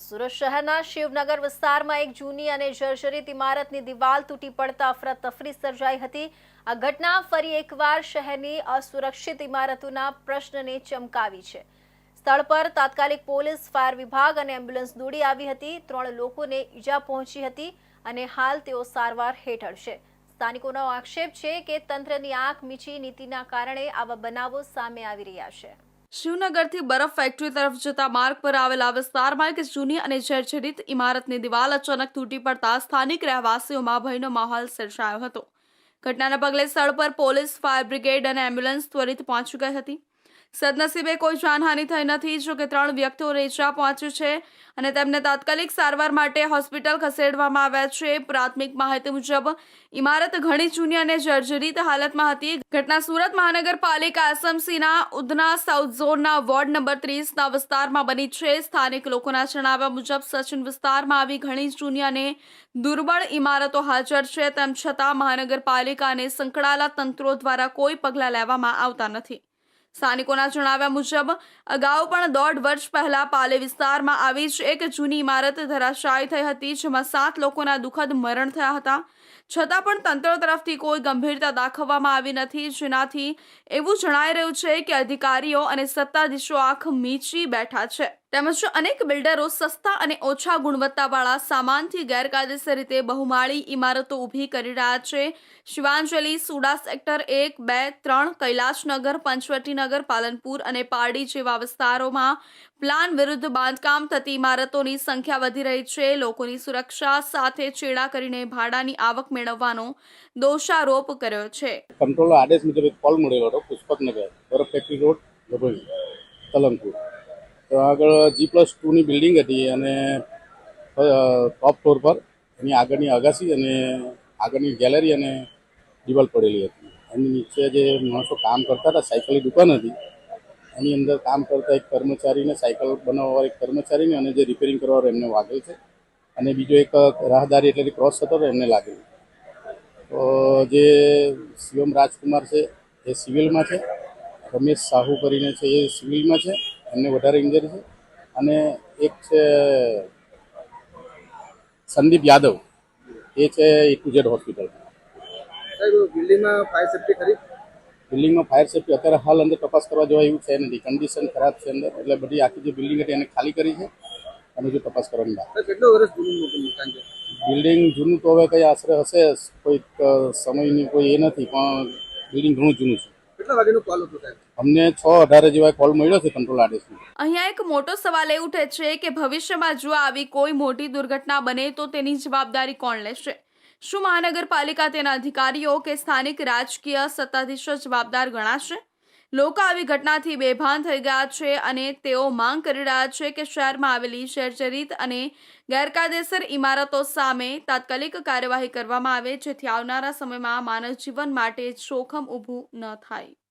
સુરત શહેરના શિવનગર વિસ્તારમાં એક જૂની અને જર્જરિત ઇમારતની દિવાલ તૂટી પડતા અફરાતફરી સર્જાઈ હતી. આ ઘટના ફરી એકવાર શહેરની અસુરક્ષિત ઇમારતોના પ્રશ્નને ચમકાવી છે. સ્થળ પર તાત્કાલિક પોલીસ, ફાયર વિભાગ અને એમ્બ્યુલન્સ દોડી આવી હતી. ત્રણ લોકોને ઈજા પહોંચી હતી અને હાલ તેઓ સારવાર હેઠળ છે. સ્થાનિકોનો આક્ષેપ છે કે તંત્રની આંખ મીચી નીતિના કારણે આવા બનાવો સામે આવી રહ્યા છે. શિવનગરથી બરફ ફેક્ટરી તરફ જતા માર્ગ પર આવેલા વિસ્તારમાં એક જૂની અને જર્જરિત ઇમારતની દિવાલ અચાનક તૂટી પડતા સ્થાનિક રહેવાસીઓમાં ભયનો માહોલ સર્જાયો હતો. ઘટનાના પગલે સ્થળ પર પોલીસ, ફાયર બ્રિગેડ અને એમ્બ્યુલન્સ ત્વરિત પહોંચી ગઈ હતી. સદનસીબે કોઈ જાનહાનિ થઈ નથી, જો કે ત્રણ વ્યક્તિઓને ઈજા પહોંચી છે અને તેમને તાત્કાલિક સારવાર માટે હોસ્પિટલ ખસેડવામાં આવ્યા છે. પ્રાથમિક માહિતી મુજબ ઇમારત ઘણી જૂની અને જર્જરિત હાલતમાં હતી. ઘટના સુરત મહાનગરપાલિકા એસએમસીના ઉધના સાઉથ ઝોનના વોર્ડ નંબર ત્રીસના વિસ્તારમાં બની છે. સ્થાનિક લોકોના જણાવ્યા મુજબ, સચિન વિસ્તારમાં આવી ઘણી જૂની અને દુર્બળ ઇમારતો હાજર છે. તેમ છતાં મહાનગરપાલિકા અને સંકળાયેલા તંત્રો દ્વારા કોઈ પગલાં લેવામાં આવતા નથી. સ્થાનિકોના જણાવ્યા મુજબ, અગાઉ પણ દોઢ વર્ષ પહેલા પાલે વિસ્તારમાં આવી જ એક જૂની ઇમારત ધરાશાયી થઈ હતી, જેમાં સાત લોકોના દુઃખદ મરણ થયા હતા. છતાં પણ તંત્ર તરફથી કોઈ ગંભીરતા દાખવવામાં આવી નથી, જેનાથી એવું જણાઈ રહ્યું છે કે અધિકારીઓ અને સત્તાધીશો આંખ મીચી બેઠા છે. તેમજ અનેક બિલ્ડરો સસ્તા અને ઓછા ગુણવત્તાવાળા સામાનથી ગેરકાયદેસર રીતે બહુમાળી ઇમારતો ઊભી કરી રહ્યા છે. શિવાંજલિ સુડા સેક્ટર એક, બે, ત્રણ, કૈલાશનગર, પંચવટીનગર, પાલનપુર અને પારડી જેવા વિસ્તારોમાં પ્લાન વિરુદ્ધ બાંધકામ થતી ઇમારતોની સંખ્યા વધી રહી છે. લોકોની સુરક્ષા સાથે ચેડા કરીને ભાડાની આવક મેળવવાનો દોષારોપ કર્યો છે. કંટ્રોલર આદેશ મુજબ એક કોલ મળેલો હતો પુષ્પકનગર, બરફ ફેક્ટરી રોડ તલંગપુર તો આગળ જી પ્લસ ટુની બિલ્ડિંગ હતી અને ટોપ ફ્લોર પર. એની આગળની અગાસી અને આગળની ગેલેરી અને દિવાલ પડેલી હતી. એની નીચે જે માણસો કામ કરતા હતા સાયકલની દુકાન હતી. એની અંદર કામ કરતા એક કર્મચારીને સાયકલ બનાવવા એક કર્મચારીને અને જે રિપેરિંગ કરવાવાળો એમને વાગેલ છે. અને બીજો એક રાહદારી એટલે ક્રોસ થતો હતો એમને લાગેલું. તો જે શિવમ રાજકુમાર છે, એ સિવિલમાં છે. રમેશ સાહુ કરીને છે, એ સિવિલમાં છે. એમને વધારે ઇન્જરી છે. અને એક છે સંદીપ યાદવ. એ છે એ હોસ્પિટલ બિલ્ડિંગમાં ફાયર સેફ્ટી ખરી? બિલ્ડિંગમાં ફાયર સેફ્ટી અત્યારે હાલ અંદર તપાસ કરવા જોવા એવું છે નથી. કન્ડિશન ખરાબ છે અંદર. એટલે બધી આખી જે બિલ્ડિંગ હતી એને ખાલી કરી છે. અને જો તપાસ કરવાની બાકી કેટલો વર્ષ જૂનું મકાન છે? બિલ્ડિંગ જૂનું તો હવે કંઈ આશરે હશે. કોઈક સમયની કોઈ એ નથી પણ બિલ્ડિંગ ઘણું જૂનું છે. કેટલા વાગ્યાનો કોલ હતો સાહેબ? અમને છ અઢારે જેવા કોલ મળ્યો છે કંટ્રોલ આદેશનો. અહીંયા એક મોટો સવાલ એ ઉઠે છે કે ભવિષ્યમાં જો આવી કોઈ મોટી દુર્ઘટના બને તો તેની જવાબદારી કોણ લેશે? શું મહાનગરપાલિકા તેના અધિકારીઓ કે સ્થાનિક રાજકીય સત્તાધીશો જવાબદાર ગણાશે? લોકો આવી ઘટનાથી બેભાન થઈ ગયા છે અને તેઓ માંગ કરી રહ્યા છે કે શહેરમાં આવેલી શેરચરિત અને ગેરકાયદેસર ઇમારતો સામે તાત્કાલિક કાર્યવાહી કરવામાં આવે, જેથી આવનારા સમયમાં માનવ જીવન માટે જોખમ ઊભું ન થાય.